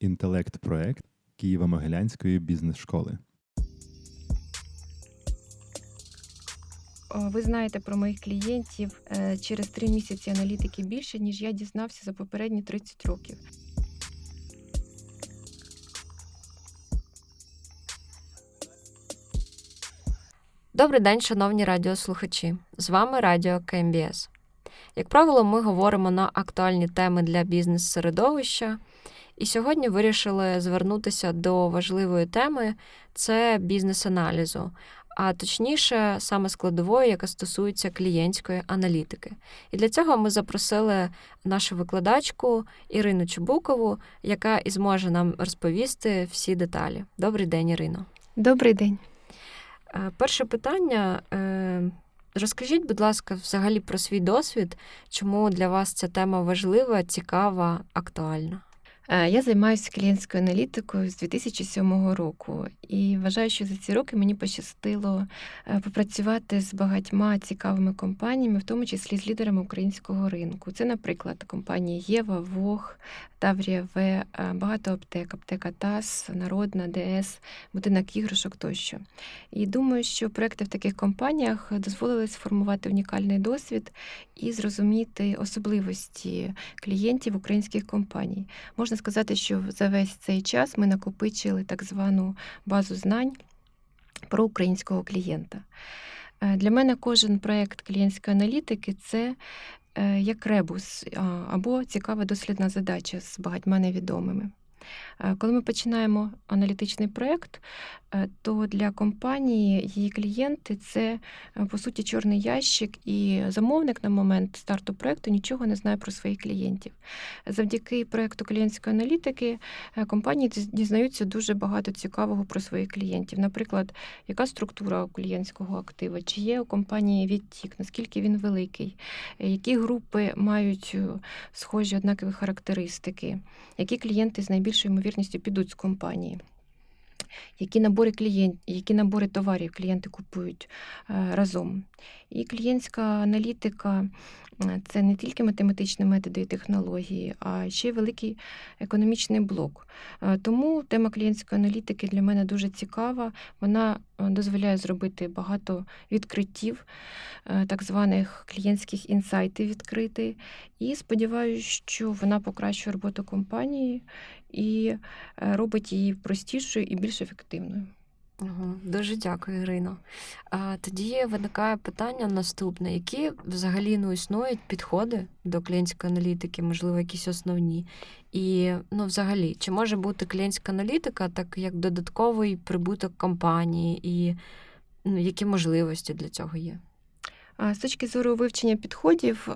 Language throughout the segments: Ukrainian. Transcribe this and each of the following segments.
інтелект-проект Києво-Могилянської бізнес-школи. Ви знаєте про моїх клієнтів е, через три місяці аналітики більше, ніж я дізнався за попередні 30 років. Добрий день, шановні радіослухачі. З вами Радіо КМБС. Як правило, ми говоримо на актуальні теми для бізнес-середовища, і сьогодні вирішили звернутися до важливої теми це бізнес-аналізу, а точніше, саме складової, яка стосується клієнтської аналітики. І для цього ми запросили нашу викладачку Ірину Чубукову, яка і зможе нам розповісти всі деталі. Добрий день, Ірино. Добрий день. Е, Перше питання. е, Розкажіть, будь ласка, взагалі про свій досвід, чому для вас ця тема важлива, цікава, актуальна? Е, Я займаюся клієнтською аналітикою з 2007 року і вважаю, що за ці роки мені пощастило е, попрацювати з багатьма цікавими компаніями, в тому числі з лідерами українського ринку. Це, наприклад, компанії Єва, Вог, Таврія В, е, багато аптек, аптека ТАС, Народна, ДС, будинок іграшок тощо. І думаю, що проекти в таких компаніях дозволили сформувати унікальний досвід і зрозуміти особливості клієнтів українських компаній. Можна сказати, що за весь цей час ми накопичили так звану базу знань про українського клієнта. Е, Для мене кожен проєкт клієнтської аналітики це е, як ребус або цікава дослідна задача з багатьма невідомими. Е, Коли ми починаємо аналітичний проєкт, е, то для компанії її клієнти це е, по суті чорний ящик, і замовник на момент старту проєкту нічого не знає про своїх клієнтів. Завдяки проєкту клієнтської аналітики компанії дізнаються дуже багато цікавого про своїх клієнтів. Наприклад, яка структура клієнтського актива, чи є у компанії відтік, наскільки він великий, які групи мають схожі однакові характеристики, які клієнти з найбільшою ймовірністю підуть з компанії. Які набори клієнт, які набори товарів клієнти купують е, разом. І клієнтська аналітика е, це не тільки математичні методи і технології, а ще й великий економічний блок. Е, Тому тема клієнтської аналітики для мене дуже цікава. Вона дозволяє зробити багато відкриттів, так званих клієнтських інсайтів відкрити. І сподіваюся, що вона покращує роботу компанії і робить її простішою і більш ефективною. Ага, дуже дякую, Ірино. А, тоді виникає питання наступне: які взагалі ну, існують підходи до клієнтської аналітики, можливо, якісь основні? І ну, взагалі, чи може бути клієнтська аналітика так як додатковий прибуток компанії, і ну, які можливості для цього є? З точки зору вивчення підходів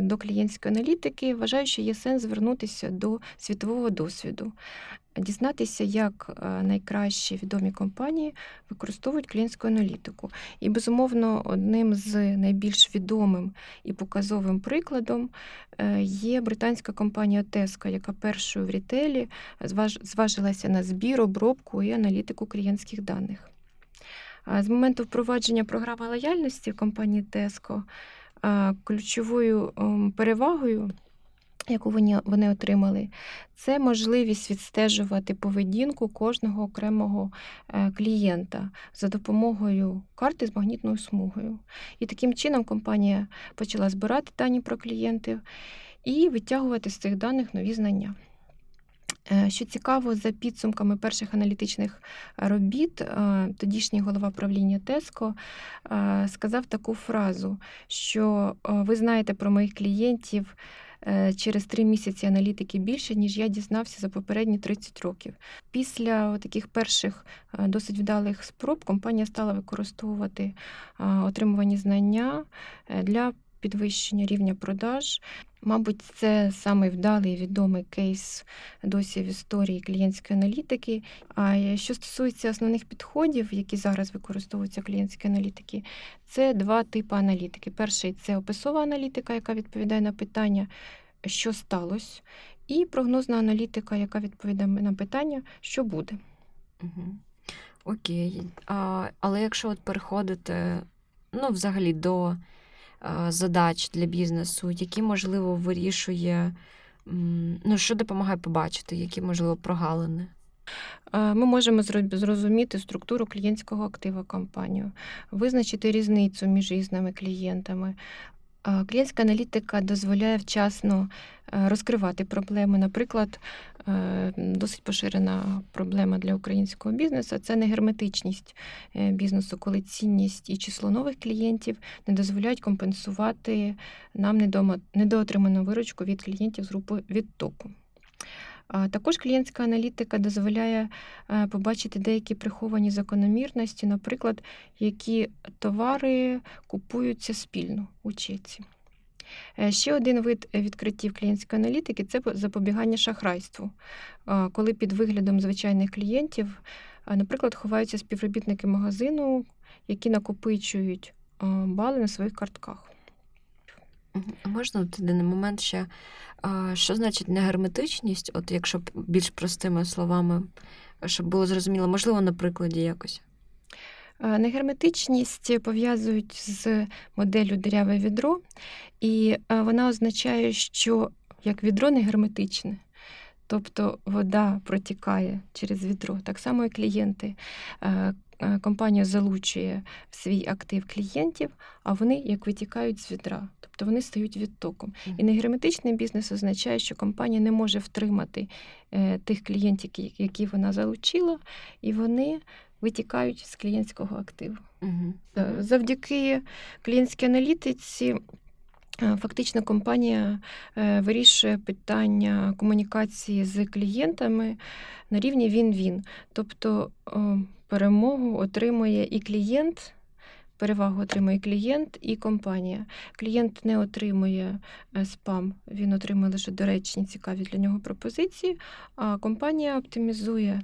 до клієнтської аналітики, вважаю, що є сенс звернутися до світового досвіду, дізнатися, як найкращі відомі компанії використовують клієнтську аналітику. І, безумовно, одним з найбільш відомим і показовим прикладом е, є британська компанія Tesco, яка першою в рітейлі зваж- зважилася на збір, обробку і аналітику клієнтських даних. З моменту впровадження програми лояльності в компанії Tesco ключовою ем, перевагою, яку вони, отримали, це можливість відстежувати поведінку кожного окремого е, клієнта за допомогою карти з магнітною смугою. І таким чином компанія почала збирати дані про клієнтів і витягувати з цих даних нові знання. Е, Що цікаво, за підсумками перших аналітичних робіт, е, тодішній голова правління Теско сказав таку фразу, що ви знаєте про моїх клієнтів через три місяці аналітики більше, ніж я дізнався за попередні 30 років. Після таких перших е, досить вдалих спроб компанія стала використовувати е, отримувані знання е, для підвищення рівня продаж. Мабуть, це самий вдалий відомий кейс досі в історії клієнтської аналітики. А що стосується основних підходів, які зараз використовуються клієнтські аналітики, це два типи аналітики. Перший це описова аналітика, яка відповідає на питання, що сталося, і прогнозна аналітика, яка відповідає на питання, що буде. Угу. Окей. А, але якщо от переходити ну, взагалі до задач для бізнесу, які, можливо, вирішує ну, що допомагає побачити, які, можливо, прогалини? Е, Ми можемо зрозуміти структуру клієнтського актива компанію, визначити різницю між різними клієнтами. Е, Клієнтська аналітика дозволяє вчасно е, розкривати проблеми. Наприклад, е, досить поширена проблема для українського бізнесу це негерметичність бізнесу, коли цінність і число нових клієнтів не дозволяють компенсувати нам недоотриману виручку від клієнтів з групи відтоку. Також клієнтська аналітика дозволяє е, побачити деякі приховані закономірності, наприклад, які товари купуються спільно у чеці. Е, Ще один вид відкриттів клієнтської аналітики це запобігання шахрайству, коли під виглядом звичайних клієнтів, наприклад, ховаються співробітники магазину, які накопичують бали на своїх картках. Можна от один момент ще, що значить негерметичність, от якщо більш простими словами, щоб було зрозуміло, можливо, на прикладі якось. Негерметичність пов'язують з моделлю диряве відро, і вона означає, що як відро не герметичне, тобто вода протікає через відро. Так само і клієнти. Е, Компанія залучує в свій актив клієнтів, а вони як витікають з відра, тобто вони стають відтоком. І негерметичний бізнес означає, що компанія не може втримати е, тих клієнтів, які- вона залучила, і вони витікають з клієнтського активу. Е, Завдяки клієнтській аналітиці. Е, Фактично компанія е, вирішує питання комунікації з клієнтами на рівні він-він. Тобто перемогу отримує і клієнт, перевагу отримує клієнт, і компанія. Клієнт не отримує е, спам, він отримує лише доречні, цікаві для нього пропозиції, а компанія оптимізує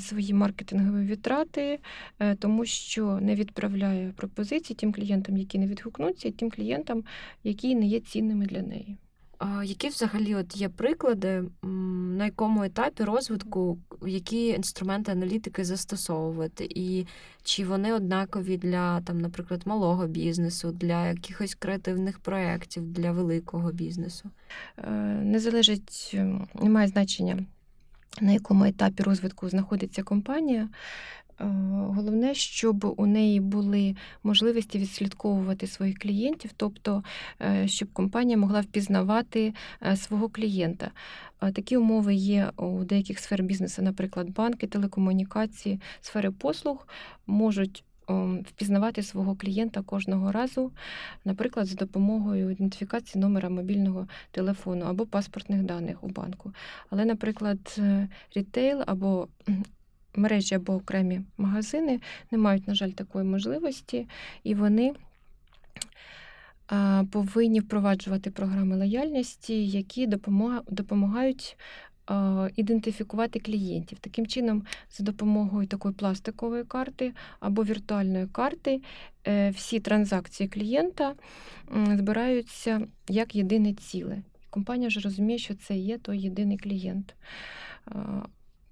свої маркетингові витрати, е, тому що не відправляє пропозиції тим клієнтам, які не відгукнуться, і тим клієнтам, які не є цінними для неї. А які взагалі от є приклади, на якому етапі розвитку які інструменти аналітики застосовувати, і чи вони однакові для там, наприклад, малого бізнесу, для якихось креативних проєктів, для великого бізнесу? Е, Не залежить, ем, немає значення, на якому етапі розвитку знаходиться компанія. Е, Головне, щоб у неї були можливості відслідковувати своїх клієнтів, тобто е, щоб компанія могла впізнавати е, свого клієнта. Такі умови є у деяких сфер бізнесу, наприклад, банки, телекомунікації, сфери послуг можуть впізнавати свого клієнта кожного разу, наприклад, за допомогою ідентифікації номера мобільного телефону або паспортних даних у банку. Але, наприклад, е, рітейл або мережі або окремі магазини не мають, на жаль, такої можливості, і вони повинні впроваджувати програми лояльності, які допомагають ідентифікувати клієнтів. Таким чином, за допомогою такої пластикової карти або віртуальної карти, е, всі транзакції клієнта збираються як єдине ціле. Компанія вже розуміє, що це є той єдиний клієнт.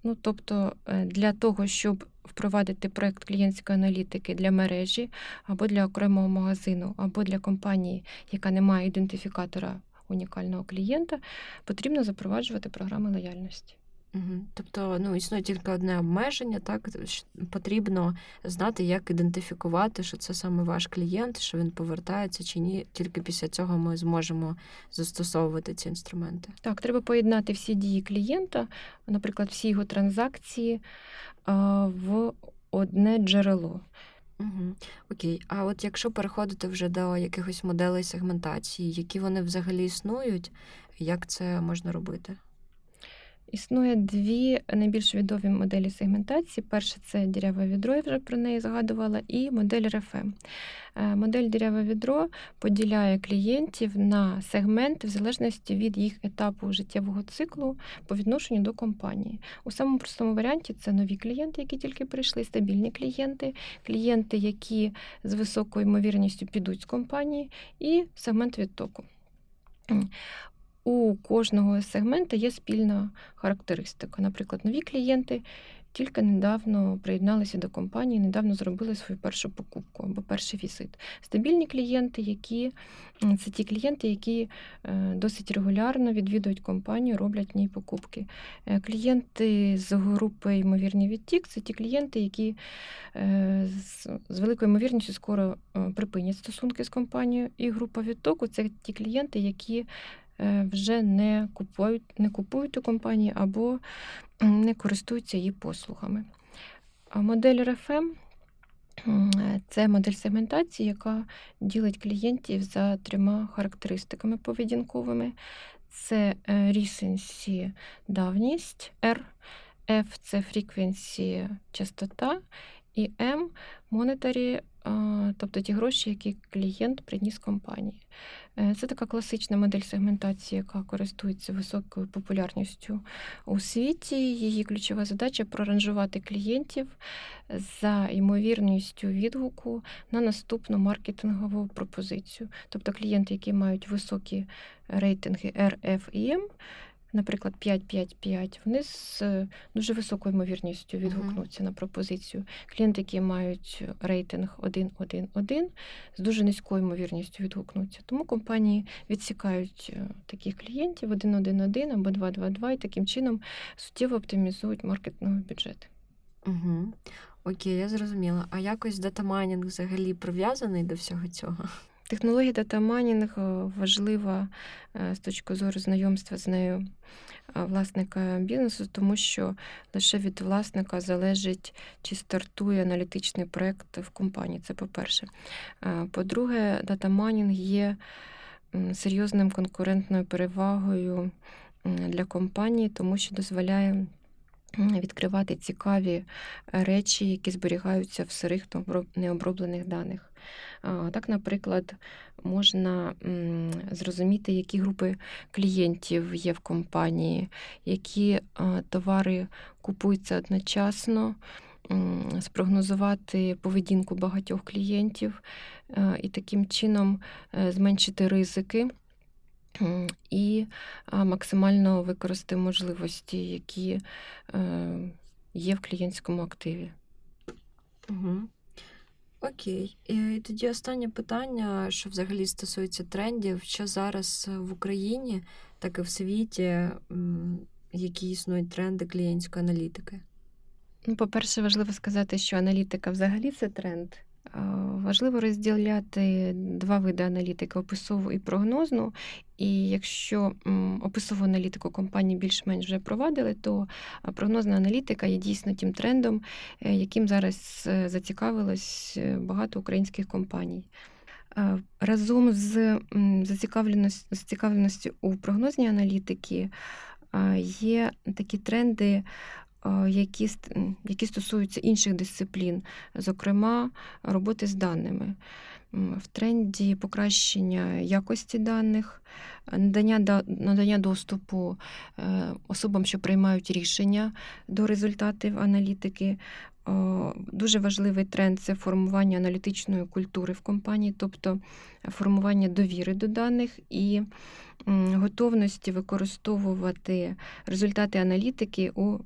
Ну, тобто, е, для того, щоб впровадити проект клієнтської аналітики для мережі або для окремого магазину, або для компанії, яка не має ідентифікатора унікального клієнта, потрібно запроваджувати програми лояльності. Угу. Тобто, ну, існує тільки одне обмеження, так потрібно знати, як ідентифікувати, що це саме ваш клієнт, що він повертається чи ні. Тільки після цього ми зможемо застосовувати ці інструменти. Так, треба поєднати всі дії клієнта, наприклад, всі його транзакції в одне джерело. Угу. Окей. А от якщо переходити вже до якихось моделей сегментації, які вони взагалі існують, як це можна робити? Існує дві найбільш відомі моделі сегментації. Перша це діряве відро, я вже про неї згадувала, і модель РФМ. Е, Модель діряве відро поділяє клієнтів на сегменти в залежності від їх етапу життєвого циклу по відношенню до компанії. У самому простому варіанті це нові клієнти, які тільки прийшли, стабільні клієнти, клієнти, які з високою ймовірністю підуть з компанії, і сегмент відтоку. У кожного сегмента є спільна характеристика. Наприклад, нові клієнти тільки недавно приєдналися до компанії, недавно зробили свою першу покупку або перший візит. Стабільні клієнти, які це ті клієнти, які е, досить регулярно відвідують компанію, роблять в ній покупки. Е, Клієнти з групи ймовірний відтік це ті клієнти, які е, з, великою ймовірністю скоро припинять стосунки з компанією. І група відтоку це ті клієнти, які вже не купують, не купують у компанії або не користуються її послугами. Модель м, е, це модель сегментації, яка ділить клієнтів за трьома характеристиками поведінковими. Це е, recency – давність, R, F – це frequency – частота, і monetary, а, тобто ті гроші, які клієнт приніс компанії. Е, Це така класична модель сегментації, яка користується високою популярністю у світі. Її ключова задача проранжувати клієнтів за ймовірністю відгуку на наступну маркетингову пропозицію. Тобто клієнти, які мають високі рейтинги R, F і M, наприклад, 5-5-5, вони з е, дуже високою ймовірністю відгукнуться на пропозицію. Клієнти, які мають рейтинг 1-1-1, з дуже низькою ймовірністю відгукнуться. Тому компанії відсікають е, таких клієнтів 1-1-1 або 2-2-2 і таким чином суттєво оптимізують маркетингові бюджети. Угу. Окей, я зрозуміла. А якось датамайнінг взагалі прив'язаний до всього цього? Технологія датамайнінг е, важлива е, з точки зору знайомства з нею е, власника бізнесу, тому що лише від власника залежить, чи стартує аналітичний проєкт в компанії. Це по-перше. По-друге, датамайнінг є серйозним конкурентною перевагою для компанії, тому що дозволяє відкривати цікаві речі, які зберігаються в сирих необроблених даних. Так, наприклад, можна зрозуміти, які групи клієнтів є в компанії, які товари купуються одночасно, спрогнозувати поведінку багатьох клієнтів е, і таким чином е, зменшити ризики. І максимально використати можливості, які е, є в клієнтському активі. Угу. Окей. І тоді останнє питання, що взагалі стосується трендів, що зараз в Україні, так і в світі, які існують тренди клієнтської аналітики. Ну, по-перше, важливо сказати, що аналітика взагалі це тренд. А, Важливо розділяти два види аналітики описову і прогнозну. І якщо описову аналітику компанії більш-менш вже провадили, то прогнозна аналітика є дійсно тим трендом, е, яким зараз е, зацікавилось е, багато українських компаній. Е, Разом з зацікавленістю у прогнозній аналітики є такі тренди, які, які стосуються інших дисциплін, зокрема роботи з даними. В тренді покращення якості даних, надання, надання доступу е, особам, що приймають рішення до результатів аналітики. Дуже важливий тренд це формування аналітичної культури в компанії, тобто формування довіри до даних і готовності використовувати результати аналітики у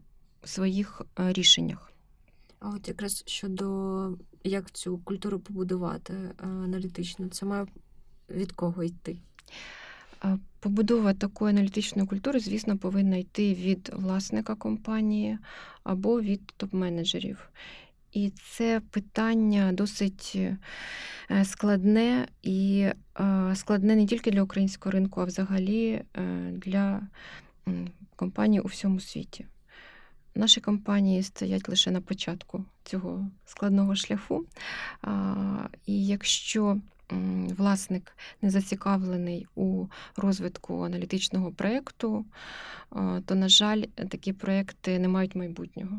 своїх е, рішеннях. А от якраз щодо як цю культуру побудувати е, аналітично, це має від кого йти? Побудова такої аналітичної культури, звісно, повинна йти від власника компанії або від топ-менеджерів. І це питання досить е, складне і е, складне не тільки для українського ринку, а взагалі е, для компаній у всьому світі. Наші компанії стоять лише на початку цього складного шляху. І якщо власник не зацікавлений у розвитку аналітичного проєкту, то, на жаль, такі проєкти не мають майбутнього.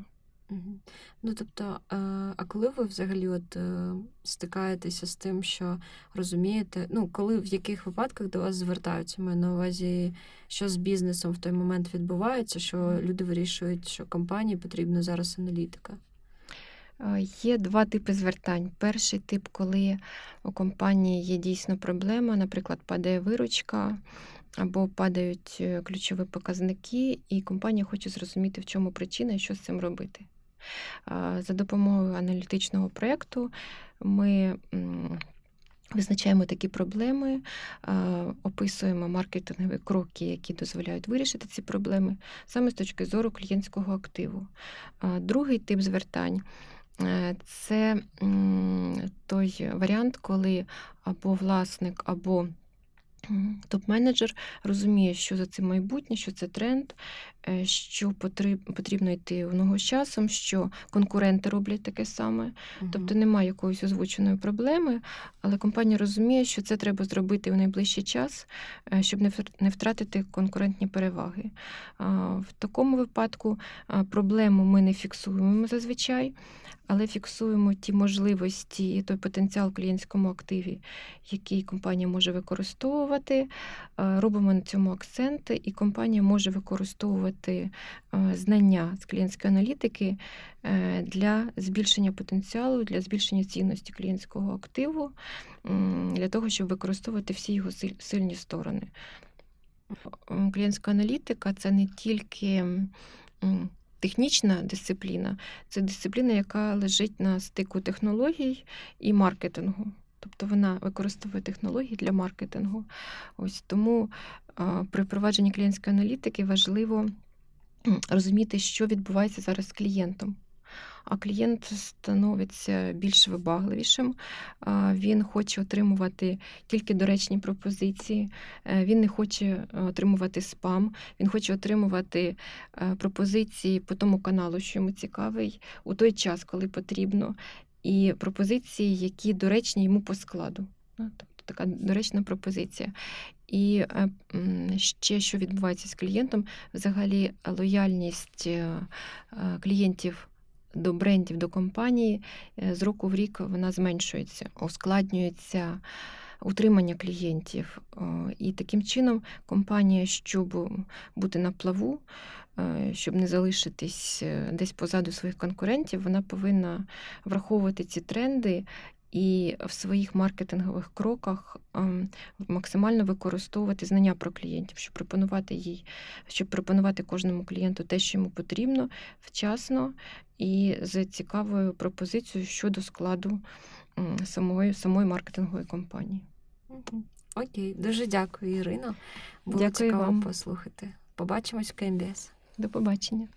Ну тобто, е, а коли ви взагалі от е, стикаєтеся з тим, що розумієте, ну коли в яких випадках до вас звертаються, маю на увазі, що з бізнесом в той момент відбувається, що люди вирішують, що компанії потрібна зараз аналітика? Е, Є два типи звертань. Перший тип, коли у компанії є дійсно проблема, наприклад, падає виручка, або падають ключові показники, і компанія хоче зрозуміти, в чому причина і що з цим робити. А, За допомогою аналітичного проєкту ми визначаємо такі проблеми, описуємо маркетингові кроки, які дозволяють вирішити ці проблеми саме з точки зору клієнтського активу. Другий тип звертань е, це той варіант, коли або власник, або топ-менеджер розуміє, що за цим майбутнє, що це тренд, е, що потрібно йти в ногу з часом, що конкуренти роблять таке саме. Тобто немає якоїсь озвученої проблеми, але компанія розуміє, що це треба зробити в найближчий час, е, щоб не втратити конкурентні переваги. В такому випадку проблему ми не фіксуємо зазвичай, але фіксуємо ті можливості і той потенціал в клієнтському активі, який компанія може використовувати. Е, Робимо на цьому акценти, і компанія може використовувати е, знання з клієнтської аналітики е, для збільшення потенціалу, для збільшення цінності клієнтського активу, для того, щоб використовувати всі його сильні сторони. Клієнтська аналітика це не тільки технічна дисципліна, це дисципліна, яка лежить на стику технологій і маркетингу. Тобто вона використовує технології для маркетингу. Ось тому при впровадженні клієнтської аналітики важливо розуміти, що відбувається зараз з клієнтом. А клієнт становиться більш вибагливішим, він хоче отримувати тільки доречні пропозиції, е, він не хоче е, отримувати спам, він хоче отримувати е, пропозиції по тому каналу, що йому цікавий, у той час, коли потрібно, і пропозиції, які доречні йому по складу. Ну, Тобто така доречна пропозиція. І ще що відбувається з клієнтом, взагалі лояльність клієнтів до брендів, до компанії е, з року в рік вона зменшується, ускладнюється утримання клієнтів. І таким чином компанія, щоб бути на плаву, е, щоб не залишитись е, десь позаду своїх конкурентів, вона повинна враховувати ці тренди. І в своїх маркетингових кроках ем, максимально використовувати знання про клієнтів, щоб пропонувати їй, щоб пропонувати кожному клієнту те, що йому потрібно, вчасно і з цікавою пропозицією щодо складу самої, самої маркетингової компанії. Окей, дуже дякую, Ірино. Було Дякую цікаво вам. послухати. Побачимось в КМБС. До побачення.